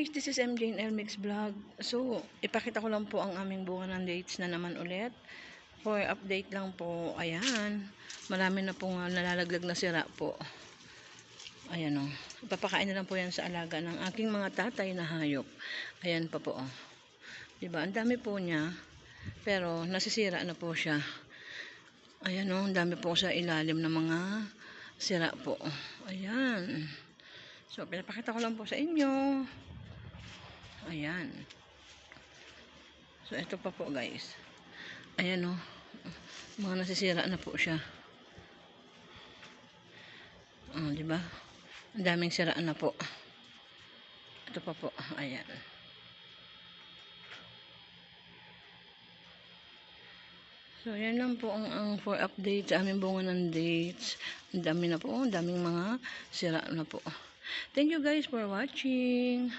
guys, this is MJ and Elmix Vlog. So, ipakita ko lang po ang aming bunga ng dates na naman ulit. For update lang po, ayan. Marami na pong nalalaglag na sira po. Ayan o. Ipapakain na lang po yan sa alaga ng aking mga tatay na hayop. Ayan pa po o. Diba? Ang dami po niya. Pero nasisira na po siya. Ayan o. Ang dami po sa ilalim ng mga sira po. Ayan. So, pinapakita ko lang po sa inyo. Ayan. So, ito pa po guys. Ayan o. Mga nasisira na po siya. Oh, di ba? Ang daming siraan na po. Ito pa po. Ayan. So, yan lang po ang, ang for update sa aming bunga ng dates. Ang dami na po. Ang daming mga sira na po. Thank you guys for watching.